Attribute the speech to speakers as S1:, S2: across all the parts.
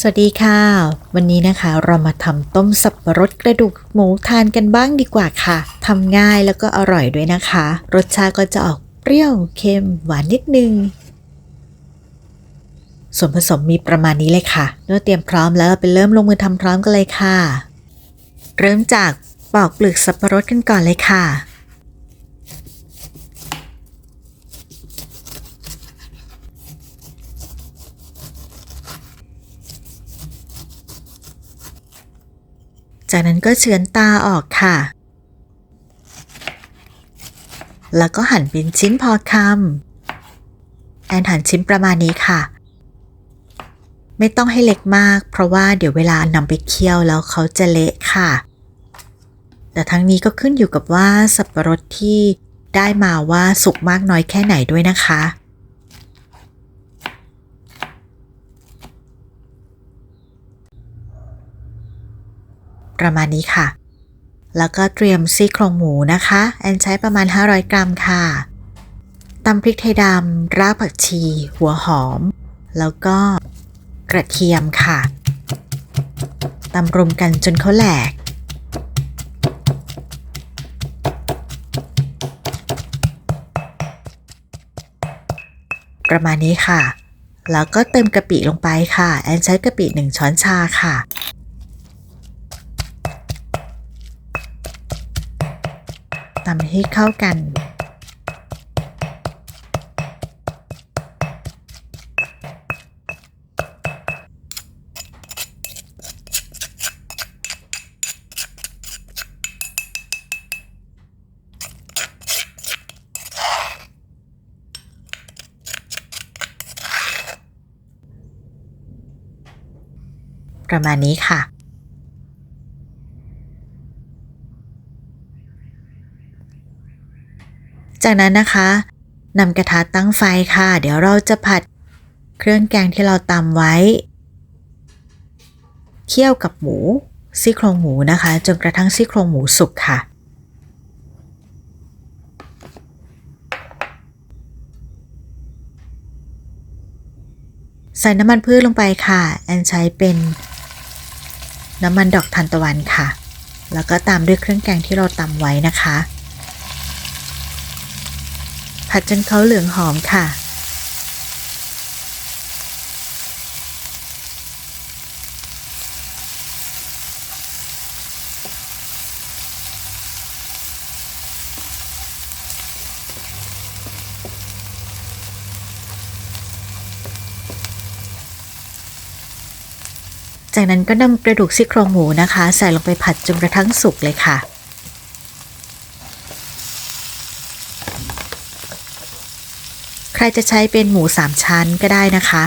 S1: สวัสดีค่ะ วันนี้นะคะเรามาทำต้มสับปะรดกระดูกหมูทานกันบ้างดีกว่าค่ะทำง่ายแล้วก็อร่อยด้วยนะคะ รสชาติก็จะออกเปรี้ยวเค็มหวานนิดนึง ส่วนผสมมีประมาณนี้เลยค่ะเมื่อเตรียมพร้อมแล้วเราไปเริ่มลงมือทำพร้อมกันเลยค่ะ เริ่มจากปอกเปลือกสับปะรดกันก่อนเลยค่ะ จากนั้นก็เฉือนตาออกค่ะ แล้วก็หั่นเป็นชิ้นพอคำแอนหั่นชิ้นประมาณนี้ค่ะ ไม่ต้องให้เล็กมาก เพราะว่าเดี๋ยวเวลานำไปเคี่ยวแล้วเขาจะเละค่ะ แต่ทั้งนี้ก็ขึ้นอยู่กับว่าสับปะรดที่ได้มาว่าสุกมากน้อยแค่ไหนด้วยนะคะ ประมาณนี้ค่ะ แล้วก็เตรียมซี่โครงหมูนะคะ แอนใช้ประมาณ 500 กรัมค่ะตำพริกไทยดำรากผักชี หัวหอม แล้วก็กระเทียมค่ะตำรวมกันจนเขาแหลก ประมาณนี้ค่ะ แล้วก็เติมกะปิลงไปค่ะ แอนใช้กะปิ1ช้อนชาค่ะ ตำให้เข้ากัน ประมาณนี้ค่ะ จากนั้นนะคะนำกระทะตั้งไฟค่ะ เดี๋ยวเราจะผัดเครื่องแกงที่เราตำไว้ เคี่ยวกับหมูซี่โครงหมูนะคะ จนกระทั่งซี่โครงหมูสุกค่ะ ใส่น้ำมันพืชลงไปค่ะ แอนใช้เป็นน้ำมันดอกทานตะวันค่ะ แล้วก็ตามด้วยเครื่องแกงที่เราตำไว้นะคะ ผัดจนเขาเหลืองหอมค่ะ จากนั้นก็นำกระดูกซี่โครงหมูนะคะ ใส่ลงไปผัดจนกระทั่งสุกเลยค่ะ ใครจะใช้เป็นหมูสามชั้นก็ได้นะคะ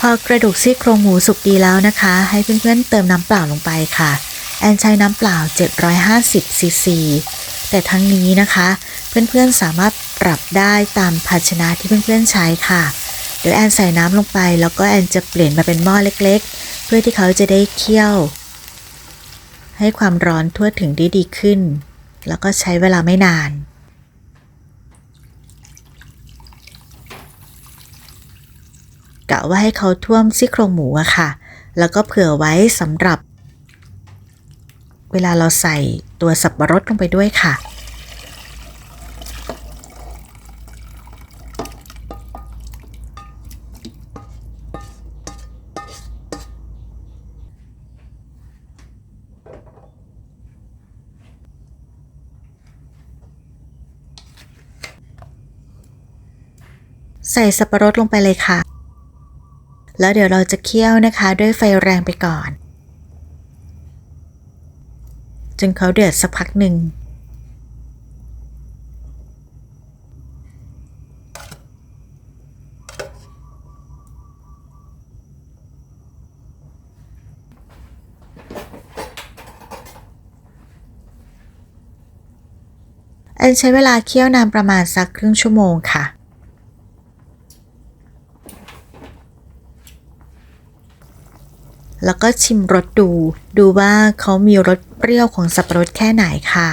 S1: พอกระดูกซี่โครงหมูสุกดีแล้วนะคะ ให้เพื่อนๆเติมน้ำเปล่าลงไปค่ะ แอนใช้น้ำเปล่า 750ซีซีแต่ทั้งนี้นะคะ เพื่อนๆสามารถปรับได้ตามภาชนะที่เพื่อนๆใช้ค่ะ เดี๋ยวแอนใส่น้ำลงไป แล้วก็แอนจะเปลี่ยนมาเป็นหม้อเล็กๆ เพื่อที่เขาจะได้เคี่ยว ให้ความร้อนทั่วถึงได้ดีขึ้น แล้วก็ใช้เวลาไม่นานะว่าให้เขาท่วมซี่โครงหมูอะค่ะ แล้วก็เผื่อไว้สำหรับ เวลาเราใส่ตัวสับปะรดลงไปด้วยค่ะ ใส่สับปะรดลงไปเลยค่ะ แล้วเดี๋ยวเราจะเคี่ยวนะคะด้วยไฟแรงไปก่อน จนเขาเดือดสักพักหนึ่ง อันใช้เวลาเคี่ยวนานประมาณสักครึ่งชั่วโมงค่ะ แล้วก็ชิมรสดู ดูว่าเขามีรสเปรี้ยวของสับปะรดแค่ไหนค่ะ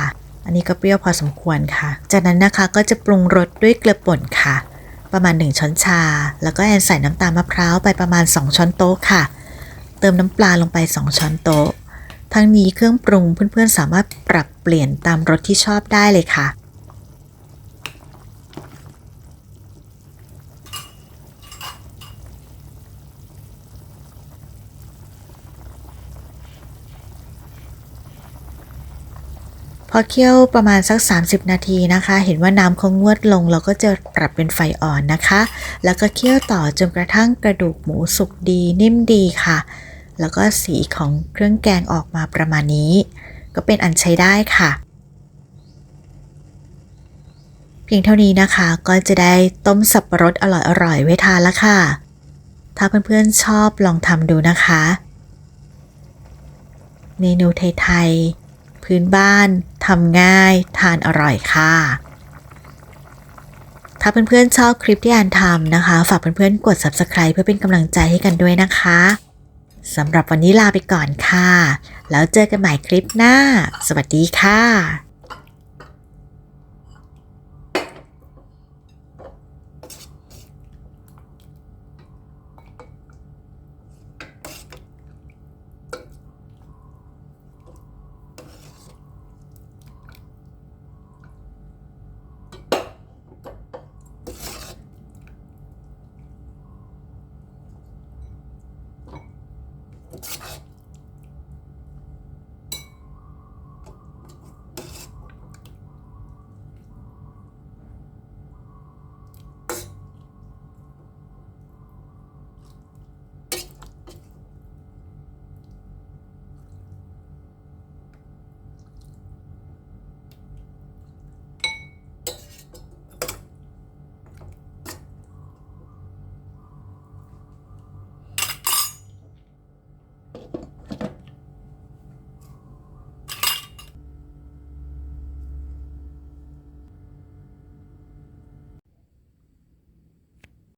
S1: อันนี้ก็เปรี้ยวพอสมควรค่ะ จากนั้นนะคะก็จะปรุงรสด้วยเกลือป่นค่ะ ประมาณ 1 ช้อนชา แล้วก็แอนใส่น้ำตาลมะพร้าวไปประมาณ 2 ช้อนโต๊ะค่ะ เติมน้ำปลาลงไป 2 ช้อนโต๊ะ ทั้งนี้เครื่องปรุงเพื่อนๆสามารถปรับเปลี่ยนตามรสที่ชอบได้เลยค่ะ พอเคี่ยวประมาณสัก 30 นาทีนะคะ เห็นว่าน้ำเขางวดลง เราก็จะปรับเป็นไฟอ่อนนะคะ แล้วก็เคี่ยวต่อจนกระทั่งกระดูกหมูสุกดีนิ่มดีค่ะ แล้วก็สีของเครื่องแกงออกมาประมาณนี้ ก็เป็นอันใช้ได้ค่ะ เพียงเท่านี้นะคะ ก็จะได้ต้มสับปะรดอร่อยๆไว้ทานล้วค่ะ ถ้าเพื่อนๆชอบลองทำดูนะคะ เมนูไทยๆพื้นบ้าน ทำง่าย ทานอร่อยค่ะ ถ้าเพื่อนๆชอบคลิปที่อ่านทำนะคะ ฝากเพื่อนๆกด subscribe เพื่อเป็นกำลังใจให้กันด้วยนะคะสำหรับวันนี้ลาไปก่อนค่ะ แล้วเจอกันใหม่คลิปหน้า สวัสดีค่ะ